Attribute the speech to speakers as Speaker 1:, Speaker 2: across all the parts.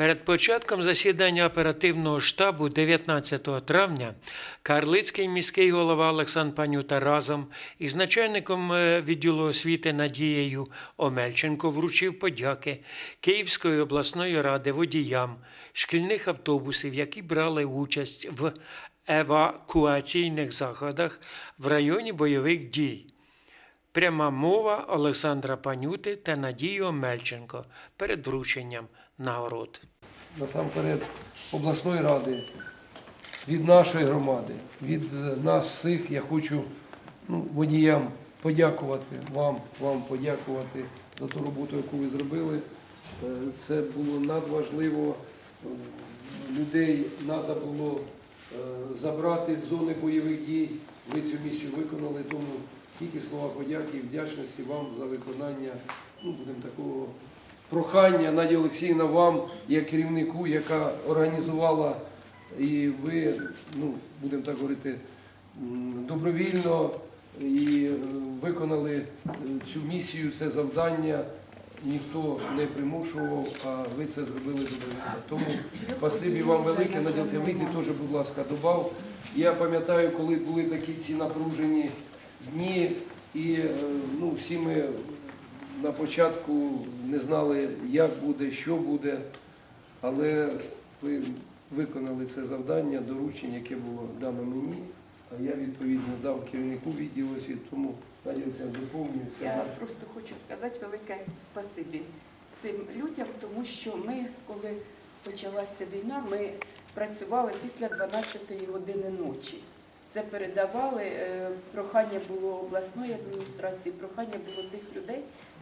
Speaker 1: Перед початком засідання оперативного штабу 19 травня Карлицький міський голова Олександр Панюта разом із начальником е, відділу освіти Надією Омельченко вручив подяки Київської обласної ради водіям шкільних автобусів, які брали участь в евакуаційних заходах в районі бойових дій. Пряма мова Олександра Панюти та Надії Омельченко перед врученням нагород.
Speaker 2: насамперед обласної ради, від нашої громади, від е, нас всіх я хочу ну, водіям подякувати вам, вам подякувати за ту роботу, яку ви зробили. Е, Це було надважливо. Е, Людей треба було забрати з зони бойових дій. Ви цю місію виконали, тому тільки слова подяки і вдячності вам за виконання, ну, будемо такого прохання Надія Олексіївна вам, як керівнику, яка організувала, і ви, ну, будемо так говорити, добровільно і е, виконали е, цю місію, це завдання. Ніхто не примушував, а ви це зробили добровільно. Тому спасибі вам велике. Олексіївна, вийди теж, будь ласка, добав. Я пам'ятаю, коли були такі ці напружені дні, і е, ну, всі ми на початку не знали, як буде, що буде, але ви виконали це завдання, доручення, яке було дано мені, а я відповідно дав керівнику відділу освіти, тому Олексійовна, доповнюю.
Speaker 3: Я просто хочу сказати велике спасибі цим людям, тому що ми, коли почалася війна, ми працювали після 12-ї години ночі. Це передавали, е, прохання було обласної адміністрації, прохання було тих людей.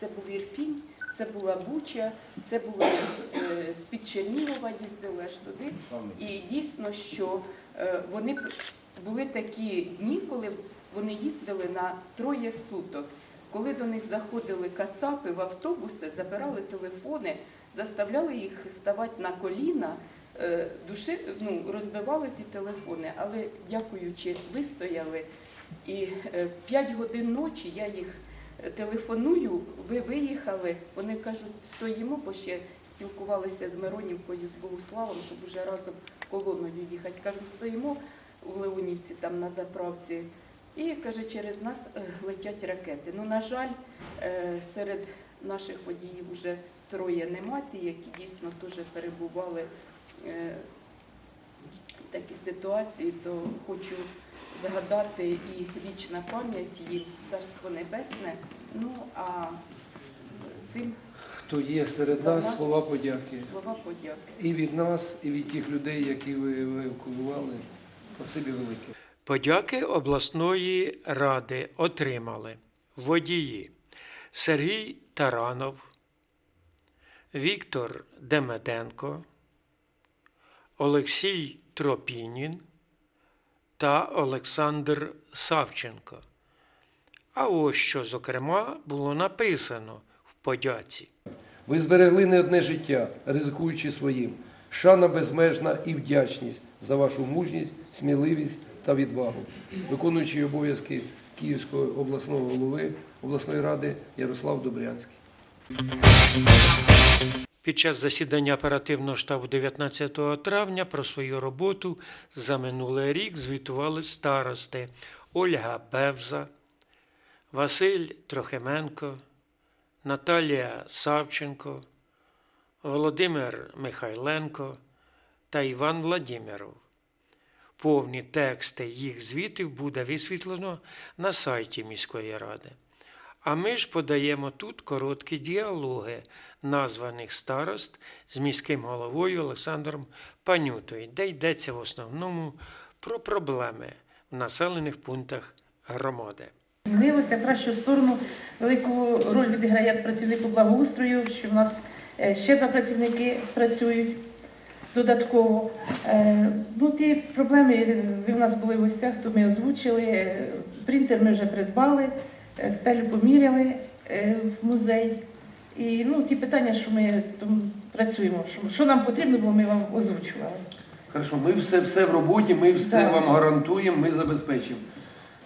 Speaker 3: Це був Ірпінь, це була Буча, це було е, з-під Чернігова, їздили аж туди. І дійсно, що е, вони були такі дні, коли вони їздили на троє суток. Коли до них заходили кацапи в автобуси, забирали телефони, заставляли їх ставати на коліна, е, души, ну, розбивали ті телефони. Але дякуючи, вистояли. І 5 годин ночі я їх е, телефоную, ви виїхали. Вони кажуть, стоїмо, бо ще спілкувалися з Миронівкою, з Богуславом, щоб уже разом колоною їхати. Кажуть, стоїмо у Леонівці там на заправці. І каже, через нас е, летять ракети. Ну, на жаль, е, серед наших водіїв вже троє нема, ті, які дійсно теж перебували е, в такій ситуації, то хочу згадати і вічна пам'ять їм, царство небесне. Ну а цим
Speaker 2: Хто є серед нас, слова подяки.
Speaker 3: слова подяки.
Speaker 2: І від нас, і від тих людей, які ви евакуювали. Спасибі велике.
Speaker 1: Подяки обласної ради отримали водії Сергій Таранов, Віктор Демеденко, Олексій Тропінін та Олександр Савченко. А ось що, зокрема, було написано в подяці.
Speaker 2: Ви зберегли не одне життя, ризикуючи своїм. Шана безмежна і вдячність за вашу мужність, сміливість та відвагу. Виконуючий обов'язки Київського обласного голови обласної ради Ярослав Добрянський.
Speaker 1: Під час засідання оперативного штабу 19 травня про свою роботу за минулий рік звітували старости Ольга Бевза, Василь Трохименко, Наталія Савченко, Володимир Михайленко та Іван Владимиров. Повні тексти їх звітів буде висвітлено на сайті міської ради. А ми ж подаємо тут короткі діалоги названих старост з міським головою Олександром Панютою, де йдеться в основному про проблеми в населених пунктах громади.
Speaker 4: Змінилося в кращу сторону. Велику роль відіграє працівник по благоустрою, що в нас е, ще два працівники працюють додатково. Е, Ну, ті проблеми е, в нас були в гостях, то ми озвучили. Принтер ми вже придбали, стелю поміряли е, в музей. І ну, ті питання, що ми там працюємо, що, що нам потрібно було, ми вам озвучували.
Speaker 2: Хорошо, ми все, все в роботі, ми все
Speaker 4: Так.
Speaker 2: вам гарантуємо, ми забезпечимо.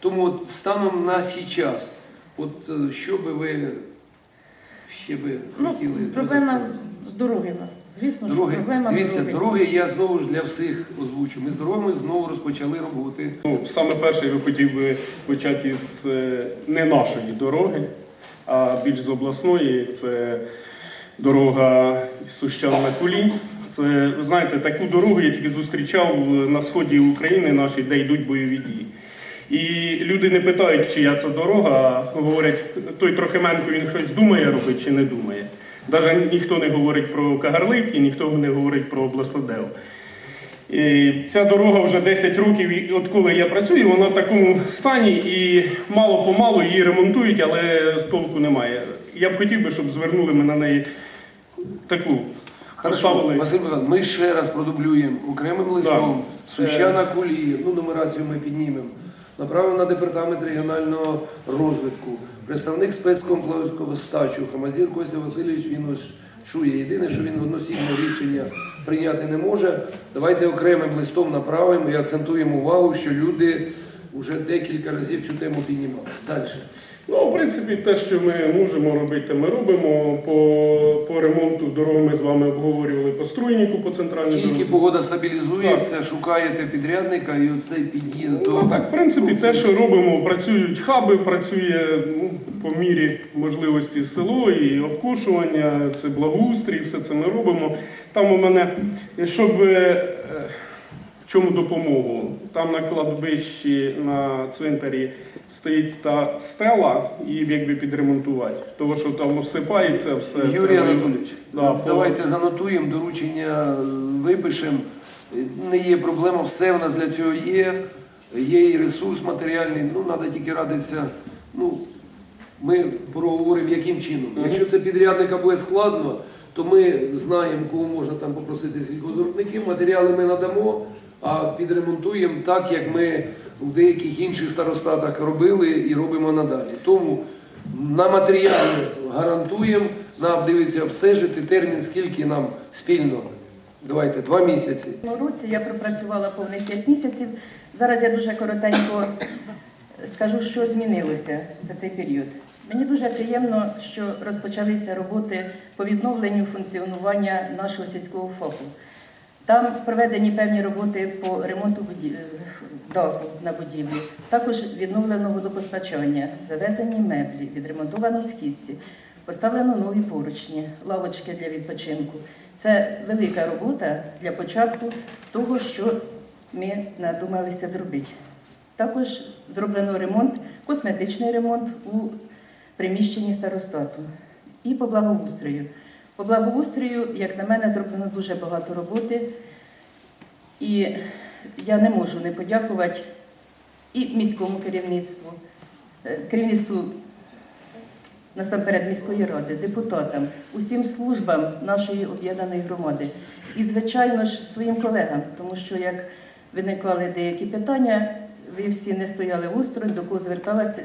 Speaker 2: Тому от станом на час, от е, що би ви ще би
Speaker 4: Ну,
Speaker 2: хотіли?
Speaker 4: проблема
Speaker 2: додатково?
Speaker 4: з дороги нас. Звісно, що
Speaker 2: Дороги.
Speaker 4: проблема
Speaker 2: Дивіться,
Speaker 4: дороги.
Speaker 2: дороги я знову ж для всіх озвучу. Ми з дорогами знову розпочали роботи.
Speaker 5: Ну, саме перше я хотів би почати з е, не нашої дороги, а більш з обласної. Це дорога з Сущан на Кулі. Це, ви знаєте, таку дорогу я тільки зустрічав на сході України нашій, де йдуть бойові дії. І люди не питають, чия це дорога, а говорять, той Трохименко він щось думає робити чи не думає. Навіть ніхто не говорить про Кагарлик і ніхто не говорить про обласлодел. І Ця дорога вже 10 років, і от я працюю, вона в такому стані і мало-помалу її ремонтують, але з толку немає. Я б хотів би, щоб звернули ми на неї таку.
Speaker 2: Хорошо. Василь Іванович, ми ще раз продублюємо окремим листом
Speaker 5: Так.
Speaker 2: Сущана Кулі, ну нумерацію ми піднімемо. Направимо на департамент регіонального розвитку. Представник спецкомплексу стачу Хамазір Костя Васильович він чує. Єдине, що він одноцінне рішення прийняти не може. Давайте окремим листом направимо і акцентуємо увагу, що люди вже декілька разів цю тему піднімали. Далі.
Speaker 5: Ну, в принципі, те, що ми можемо робити, ми робимо. По, по ремонту дороги ми з вами обговорювали по струйнику, по центральній
Speaker 2: Тільки
Speaker 5: дорозі.
Speaker 2: погода стабілізується, шукаєте підрядника і оцей під'їзд до
Speaker 5: Ну, так, в принципі, те, що робимо, працюють хаби, працює ну, по мірі можливості село і обкошування, це благоустрій, все це ми робимо. Там у мене, щоб е, в чому допомогу? Там на кладбищі на цвинтарі стоїть та стела, її якби підремонтувати. Тому що там всипається все.
Speaker 2: Юрій
Speaker 5: Треба-
Speaker 2: Анатолійович,
Speaker 5: Да, по-
Speaker 2: давайте занотуємо, доручення випишемо. Не є проблема, все в нас для цього є. Є і ресурс матеріальний, ну треба тільки радитися. Ну, ми проговоримо, яким чином. Якщо це підрядника буде складно, то ми знаємо, кого можна там попросити сільхозробітників, матеріали ми надамо, а підремонтуємо так, як ми в деяких інших старостатах робили і робимо надалі. Тому на матеріалі гарантуємо, нам дивиться обстежити термін, скільки нам спільно. Давайте, два місяці.
Speaker 4: Цьому році я пропрацювала повних 5 місяців. Зараз я дуже коротенько скажу, що змінилося за цей період. Мені дуже приємно, що розпочалися роботи по відновленню функціонування нашого сільського ФОПу. Там проведені певні роботи по ремонту буді- даху на будівлі. Також відновлено водопостачання, завезені меблі, відремонтовано східці, поставлено нові поручні, лавочки для відпочинку. Це велика робота для початку того, що ми надумалися зробити. Також зроблено ремонт, косметичний ремонт у приміщенні старостату і по благоустрою. По благоустрою, як на мене, зроблено дуже багато роботи, і я не можу не подякувати і міському керівництву, е, керівництву насамперед міської ради, депутатам, усім службам нашої об'єднаної громади. І, звичайно ж, своїм колегам, тому що як виникали деякі питання, ви всі не стояли осторонь, до кого зверталася,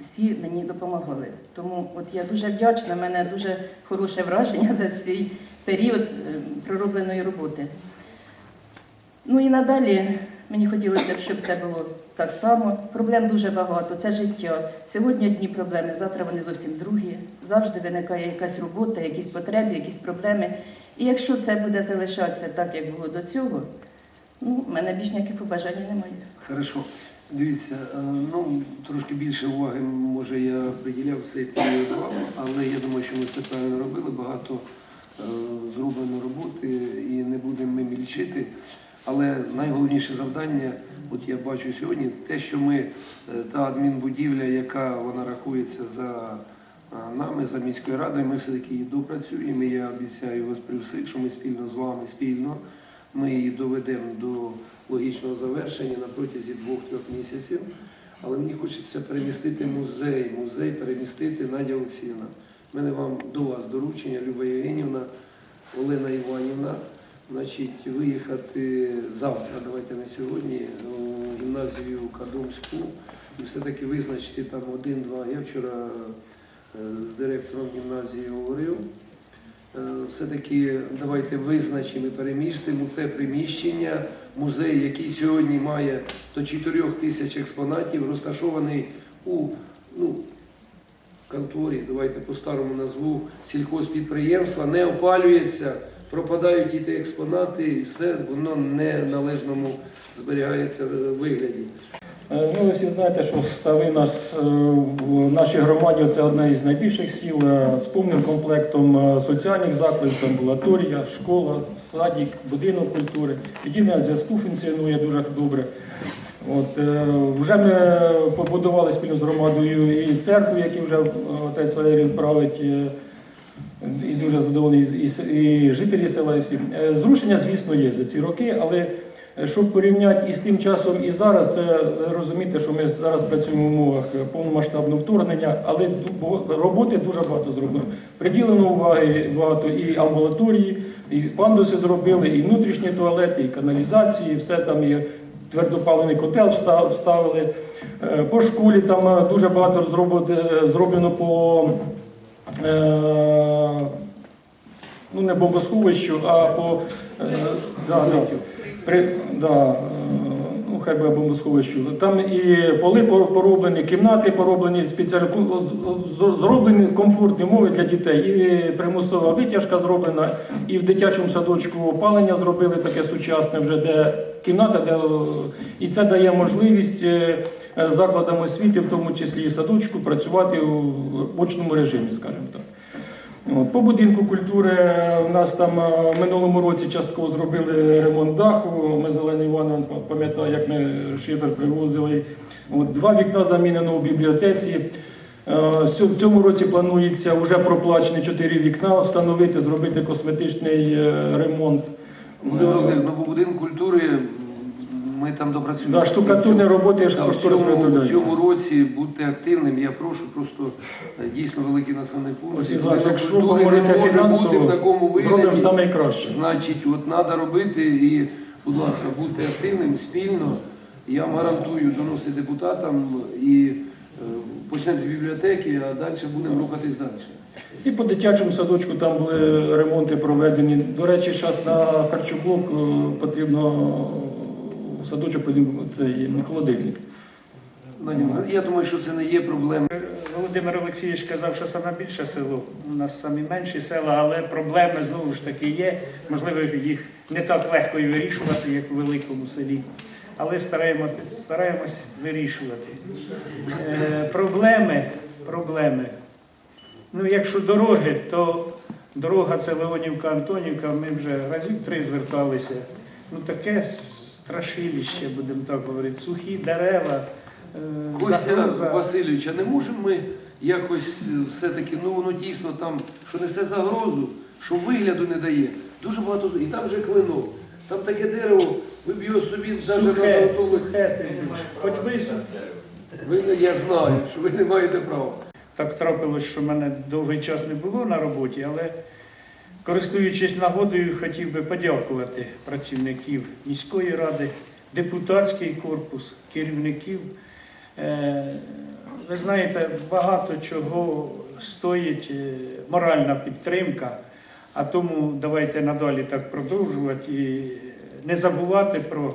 Speaker 4: всі мені допомагали. Тому от я дуже вдячна, в мене дуже хороше враження за цей період е, проробленої роботи. Ну і надалі мені хотілося б, щоб це було так само. Проблем дуже багато, це життя. Сьогодні одні проблеми, завтра вони зовсім другі. Завжди виникає якась робота, якісь потреби, якісь проблеми. І якщо це буде залишатися так, як було до цього, ну, в мене більш ніяких побажань немає.
Speaker 2: Хорошо. Дивіться, е, ну трошки більше уваги може я приділяв цей період вам, але я думаю, що ми це правильно робили. Багато е, зроблено роботи і не будемо ми мільчити. Але найголовніше завдання, от я бачу сьогодні, те, що ми, е, та адмінбудівля, яка вона рахується за нами, за міською радою, ми все-таки її допрацюємо. Я обіцяю вас при всіх, що ми спільно з вами, спільно, ми її доведемо до логічного завершення на протязі двох-трьох місяців. Але мені хочеться перемістити музей, музей перемістити Надя Олексіївна. У мене вам до вас доручення, Люба Євгенівна, Олена Іванівна. Значить, виїхати завтра, давайте не сьогодні, у гімназію Кадомську і все-таки визначити там один-два. Я вчора е, з директором гімназії говорив. Е, Все-таки давайте визначимо і перемістимо це приміщення, музей, який сьогодні має до 4 тисяч експонатів, розташований у ну, конторі, давайте по-старому назву сільхозпідприємства, не опалюється, пропадають і ті експонати, і все воно в неналежному зберігається е, вигляді.
Speaker 6: Е, Ну, ви всі знаєте, що стави нас е, в нашій громаді це одне із найбільших сіл е, з повним комплектом соціальних закладів, це амбулаторія, школа, садик, будинок культури. Єдине зв'язку функціонує дуже добре. От, вже ми побудували спільно з громадою і церкву, яку вже отець Валерій править. І дуже задоволений і, с- і жителі села, і всі. Зрушення, звісно, є за ці роки, але щоб порівняти із тим часом і зараз, це е, розуміти, що ми зараз працюємо в умовах е, повномасштабного вторгнення, але роботи дуже багато зроблено. Приділено уваги багато і амбулаторії, і пандуси зробили, і внутрішні туалети, і каналізації, все там і твердопаливний котел вставили. Е, По школі там е, дуже багато зроблено, по е, ну не бомбосховищу, а по е, да, при, да, е, ну хай би бомбосховищу. Там і поли пор- пороблені, кімнати пороблені, спеціально зроблені комфортні умови для дітей. І примусова витяжка зроблена, і в дитячому садочку опалення зробили таке сучасне, вже де кімната, де і це дає можливість. е, Закладам освіти, в тому числі і садочку, працювати у очному режимі, скажімо так. По будинку культури е, у нас там е, в минулому році частково зробили ремонт даху. Ми Зелений Іван пам'ятаю, як ми шифер привозили. От, два вікна замінено у бібліотеці. Е, В цьому році планується вже проплачені чотири вікна встановити, зробити косметичний е, ремонт.
Speaker 2: Володимирович, ну, по будинку культури ми там допрацюємо.
Speaker 6: Да, штукатурні роботи ж
Speaker 2: Да, в цьому, в цьому році будьте активним. Я прошу просто е, дійсно великий населений пункт.
Speaker 6: Ось якщо
Speaker 2: культури
Speaker 6: говорити фінансово,
Speaker 2: в такому
Speaker 6: зробимо
Speaker 2: вигляді.
Speaker 6: найкраще.
Speaker 2: Значить, от треба робити і, будь ласка, будьте активним спільно. Я вам гарантую доносити депутатам і е, почнемо з бібліотеки, а далі будемо рухатись далі.
Speaker 6: І по дитячому садочку там були ремонти проведені. До речі, зараз на харчоблок е, потрібно садочок потрібно цей холодильник.
Speaker 2: Я думаю, що це не є проблема.
Speaker 7: Володимир Олексійович казав, що саме більше село, у нас самі менші села, але проблеми знову ж таки є. Можливо, їх не так легко і вирішувати, як у великому селі. Але стараємо, стараємось вирішувати. Е, проблеми, проблеми. Ну, якщо дороги, то дорога це Леонівка, Антонівка, ми вже разів три зверталися. Ну таке страшилище, будемо так говорити, сухі дерева. е,
Speaker 2: Костя. Васильович, а не можемо ми якось е, все-таки, ну воно дійсно там, що несе загрозу, що вигляду не дає. Дуже багато і там же клинок. Там таке дерево, ви б його собі навіть на заготових.
Speaker 7: Хоч сухе.
Speaker 2: Ви я знаю, що ви не маєте права.
Speaker 7: Так трапилось, що мене довгий час не було на роботі, але користуючись нагодою, хотів би подякувати працівників міської ради, депутатський корпус, керівників. Е, Ви знаєте, багато чого стоїть е, моральна підтримка, а тому давайте надалі так продовжувати і не забувати про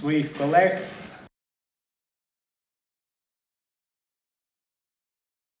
Speaker 7: своїх колег,